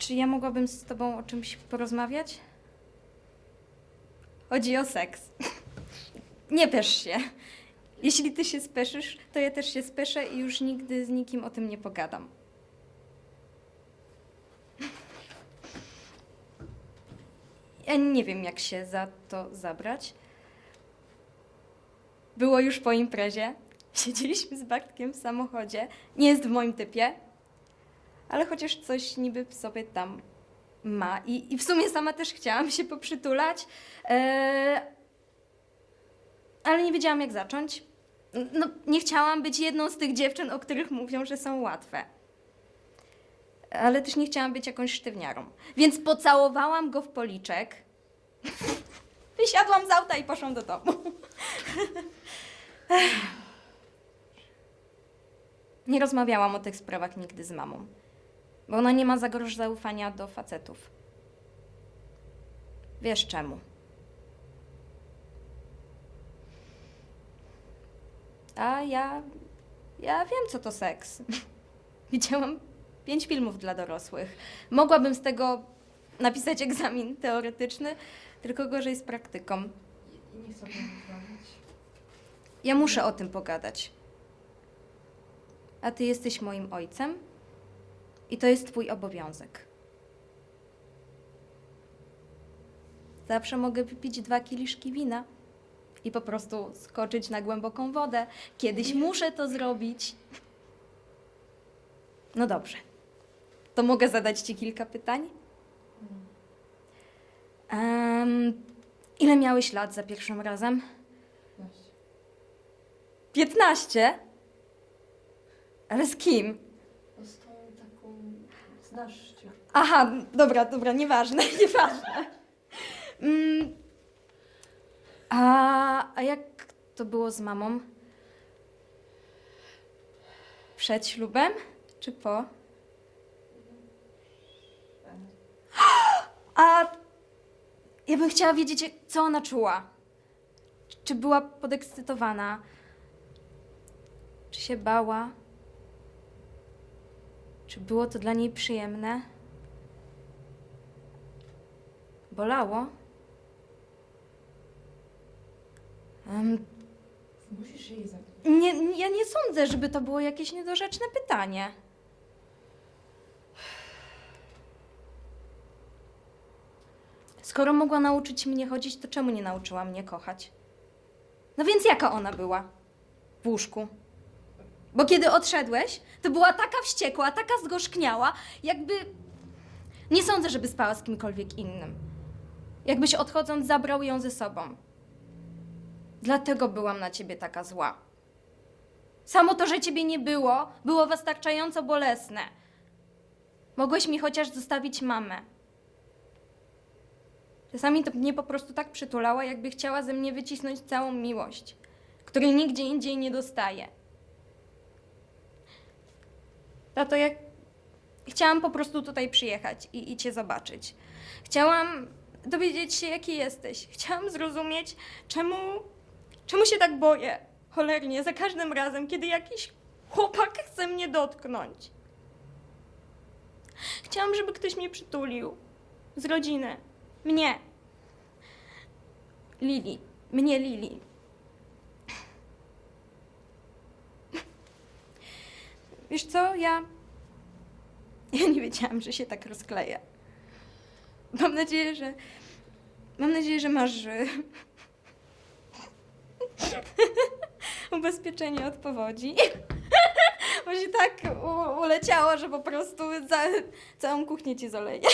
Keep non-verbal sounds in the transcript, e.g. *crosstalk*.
Czy ja mogłabym z tobą o czymś porozmawiać? Chodzi o seks. *laughs* Nie pesz się. Jeśli ty się speszysz, to ja też się speszę i już nigdy z nikim o tym nie pogadam. Ja nie wiem, jak się za to zabrać. Było już po imprezie. Siedzieliśmy z Bartkiem w samochodzie. Nie jest w moim typie, ale chociaż coś niby w sobie tam ma. I, i w sumie sama też chciałam się poprzytulać, e, ale nie wiedziałam, jak zacząć. No, nie chciałam być jedną z tych dziewczyn, o których mówią, że są łatwe. Ale też nie chciałam być jakąś sztywniarą. Więc pocałowałam go w policzek. *laughs* Wysiadłam z auta i poszłam do domu. *laughs* Nie rozmawiałam o tych sprawach nigdy z mamą, bo ona nie ma za grosz zaufania do facetów. Wiesz czemu? A ja. Ja wiem, co to seks. *laughs* Widziałam pięć filmów dla dorosłych. Mogłabym z tego napisać egzamin teoretyczny, tylko gorzej z praktyką. Nie chcę rozmawiać. Ja muszę o tym pogadać. A ty jesteś moim ojcem i to jest twój obowiązek. Zawsze mogę wypić dwa kieliszki wina i po prostu skoczyć na głęboką wodę. Kiedyś muszę to zrobić. No dobrze. To mogę zadać ci kilka pytań? Em, ile miałeś lat za pierwszym razem? 15. 15? Ale z kim? No z tą taką... Znasz się. Aha, dobra, dobra, nieważne, *laughs* nieważne. Mm, a, a jak to było z mamą? Przed ślubem czy po? A ja bym chciała wiedzieć, co ona czuła. Czy była podekscytowana? Czy się bała? Czy było to dla niej przyjemne? Bolało? Em, Musisz jej zapytać. nie, nie- ja nie sądzę, żeby to było jakieś niedorzeczne pytanie. Skoro mogła nauczyć mnie chodzić, to czemu nie nauczyła mnie kochać? No więc jaka ona była w łóżku? Bo kiedy odszedłeś, to była taka wściekła, taka zgorzkniała, jakby. Nie sądzę, żeby spała z kimkolwiek innym. Jakbyś odchodząc zabrał ją ze sobą. Dlatego byłam na ciebie taka zła. Samo to, że ciebie nie było, było wystarczająco bolesne. Mogłeś mi chociaż zostawić mamę. Czasami to mnie po prostu tak przytulała, jakby chciała ze mnie wycisnąć całą miłość, której nigdzie indziej nie dostaję. Tato, ja chciałam po prostu tutaj przyjechać i, i cię zobaczyć. Chciałam dowiedzieć się, jaki jesteś. Chciałam zrozumieć, czemu, czemu się tak boję. Cholernie, za każdym razem, kiedy jakiś chłopak chce mnie dotknąć. Chciałam, żeby ktoś mnie przytulił. Z rodziny. Mnie. Lili. Mnie Lili. Wiesz co, ja... Ja nie wiedziałam, że się tak rozkleję. Mam nadzieję, że... Mam nadzieję, że masz... *laughs* ubezpieczenie od powodzi. *laughs* Bo się tak u- uleciało, że po prostu za, całą kuchnię ci zaleje. *laughs*